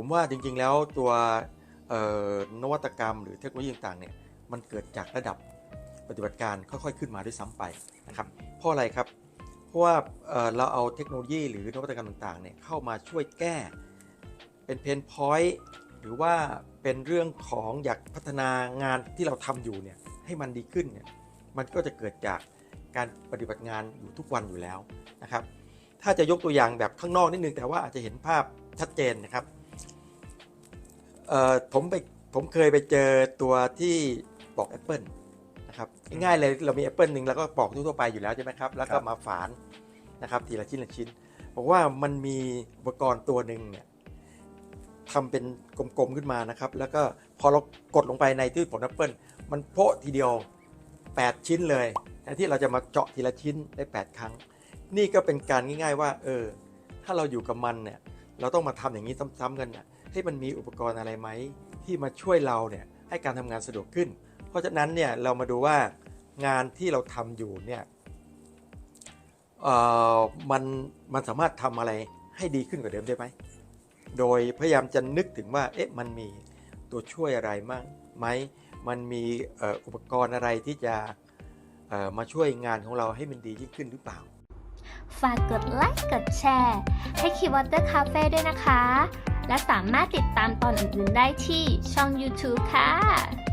ผมว่าจริงๆแล้วตัวนวัตกรรมหรือเทคโนโลยีต่างๆเนี่ยมันเกิดจากระดับปฏิบัติการค่อยๆ ขึ้นมาด้วยซ้ำไปนะครับเพราะอะไรครับ เพราะว่าเราเอาเทคโนโลยีหรือนวัตกรรมต่างๆเนี่ยเข้ามาช่วยแก้เป็นเพนพอยต์หรือว่าเป็นเรื่องของอยากพัฒนางานที่เราทำอยู่เนี่ยให้มันดีขึ้นเนี่ยมันก็จะเกิดจากการปฏิบัติงานอยู่ทุกวันอยู่แล้วนะครับถ้าจะยกตัวอย่างแบบข้างนอกนิดนึงแต่ว่าอาจจะเห็นภาพชัดเจนนะครับ เอ่อผมไปผมเคยไปเจอตัวที่ปอก Apple นะครับง่ายๆเลยเรามี Apple หนึ่งแล้วก็ปอกทั่วๆไปอยู่แล้วใช่ไหมครับแล้วก็ครับมาฝานนะครับทีละชิ้นละชิ้นบอกว่ามันมีอุปกรณ์ตัวหนึ่งเนี่ยทำเป็นกลมๆขึ้นมานะครับ แล้วก็พอเรากดลงไปในที่ผล Apple มันโพะทีเดียว 8 ชิ้นเลยแทนที่เราจะมาเจาะทีละชิ้นได้ 8 ครั้ง นี่ก็เป็นการง่าย ๆ ว่าเออถ้าเราอยู่กับมันเนี่ยเราต้องมาทำอย่างนี้ซ้ำๆกันน่ะ ให้มันมีอุปกรณ์อะไรไหมที่มาช่วยเราเนี่ยให้การทำงานสะดวกขึ้น เพราะฉะนั้นเนี่ยเรามาดูว่างานที่เราทำอยู่เนี่ยมันมันสามารถทำอะไรให้ดีขึ้นกว่าเดิมได้ไหม โดยพยายามจะนึกถึงว่าเอ๊ะมันมีตัวช่วยอะไรมั่งไหมมันมีอุปกรณ์อะไรที่จะมาช่วยงานของเราให้มันดียิ่งขึ้นหรือเปล่า ฝากกดไลค์กดแชร์ ให้คีย์วอเตอร์คาเฟ่ด้วยนะคะ และสามารถติดตามตอนอื่นๆได้ที่ช่อง YouTube ค่ะ